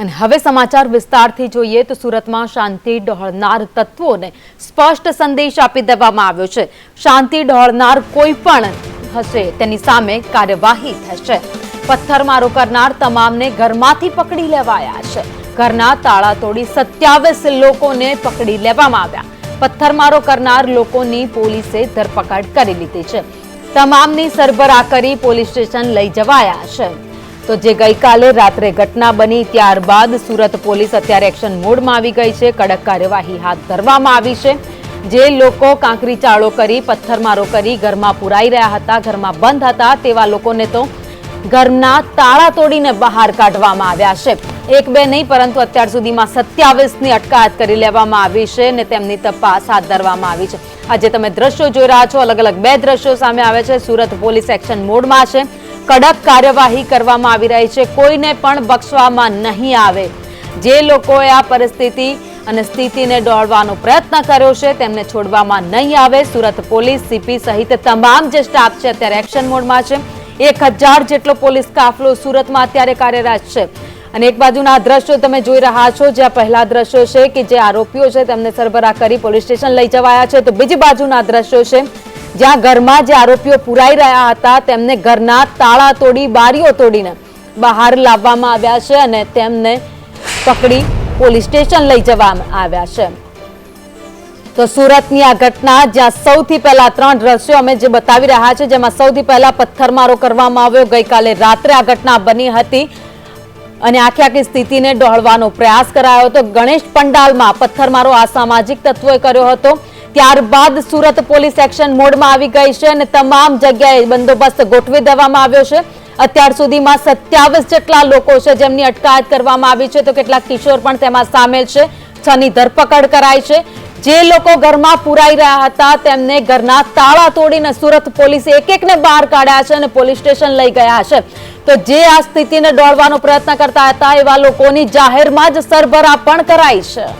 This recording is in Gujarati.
અને હવે સમાચાર વિસ્તારથી જોઈએ તો સુરતમાં શાંતિ ડહોળનાર તત્વોને સ્પષ્ટ સંદેશ આપી દેવામાં આવ્યો છે. શાંતિ ડહોળનાર કોઈ પણ હશે, તેની સામે કાર્યવાહી થશે. પથ્થરમારો કરનાર તમામને ઘરમાંથી પકડી લેવાયા છે. ઘરના તાળા તોડી સત્યાવીસ લોકોને પકડી લેવામાં આવ્યા. પથ્થરમારો કરનાર લોકોની પોલીસે ધરપકડ કરી લીધી છે. તમામની સરભરા કરી પોલીસ સ્ટેશન લઈ જવાયા છે. તો જે ગઈકાલે રાત્રે ઘટના બની ત્યારબાદ સુરત પોલીસ અત્યારે એક્શન મોડમાં આવી ગઈ છે. કડક કાર્યવાહી હાથ ધરવામાં આવી છે. જે લોકો કાંકરી ચાળો કરી, પથ્થરમારો કરી ઘરમાં પુરાઈ રહ્યા હતા, ઘરમાં બંધ હતા, તેવા લોકોને તો ઘરના તાળા તોડીને બહાર કાઢવામાં આવ્યા છે. એક બે નહીં, પરંતુ અત્યાર સુધીમાં સત્યાવીસની અટકાયત કરી લેવામાં આવી છે અને તેમની તપાસ હાથ ધરવામાં આવી છે. આજે તમે દ્રશ્યો જોઈ રહ્યા છો. અલગ અલગ બે દ્રશ્યો સામે આવે છે. સુરત પોલીસ એક્શન મોડમાં છે. કડક કાર્યવાહી કરવામાં આવી રહી છે. કોઈને પણ બક્ષવામાં નહીં આવે. જે લોકોએ આ પરિસ્થિતિ અને સ્થિતિને દોડવાનો પ્રયત્ન કર્યો છે, તેમને છોડવામાં નહીં આવે. સુરત પોલીસ, સીપી સહિત તમામ જે સ્ટાફ છે, અત્યારે એક્શન મોડમાં છે. એક હજાર જેટલો પોલીસ કાફલો સુરતમાં અત્યારે કાર્યરત છે. અને એક બાજુના દ્રશ્યો તમે જોઈ રહ્યા છો, જ્યાં પહેલા દ્રશ્યો છે કે જે આરોપીઓ છે, તેમને સરભરા કરી પોલીસ સ્ટેશન લઈ જવાયા છે. તો બીજી બાજુના દ્રશ્યો છે જ્યાં ઘરમાં જે આરોપીઓ પુરાઈ રહ્યા હતા, તેમને ઘરના તાળા તોડી, બારીઓ તોડીને બહાર લાવવામાં આવ્યા છે અને તેમને પકડી પોલીસ સ્ટેશન લઈ જવામાં આવ્યા છે. તો સુરતની આ ઘટના, જ્યાં સૌથી પહેલા ત્રણ દ્રશ્યો અમે જે બતાવી રહ્યા છે જેમાં સૌથી પહેલા પથ્થરમારો કરવામાં આવ્યો. ગઈકાલે રાત્રે આ ઘટના બની હતી અને આખી આખી સ્થિતિને ડહોળવાનો પ્રયાસ કરાયો હતો. ગણેશ પંડાલમાં પથ્થરમારો અસામાજિક તત્વોએ કર્યો હતો. ત્યારબાદ સુરત પોલીસ એક્શન મોડમાં આવી ગઈ છે અને તમામ જગ્યાએ બંદોબસ્ત ગોઠવી દેવામાં આવ્યો છે. અત્યાર સુધીમાં સત્યાવીસ જેટલા લોકો છે જેમની અટકાયત કરવામાં આવી છે તો કેટલાક કિશોર પણ તેમાં સામેલ છે. છની ધરપકડ કરાઈ છે. જે લોકો ઘરમાં પુરાઈ રહ્યા હતા તેમને ઘરના તાળા તોડીને સુરત પોલીસે એક એકને બહાર કાઢ્યા છે અને પોલીસ સ્ટેશન લઈ ગયા છે. તો જે આ સ્થિતિને દોડવાનો પ્રયત્ન કરતા હતા એવા લોકોની જાહેરમાં જ સરભરા પણ કરાઈ છે.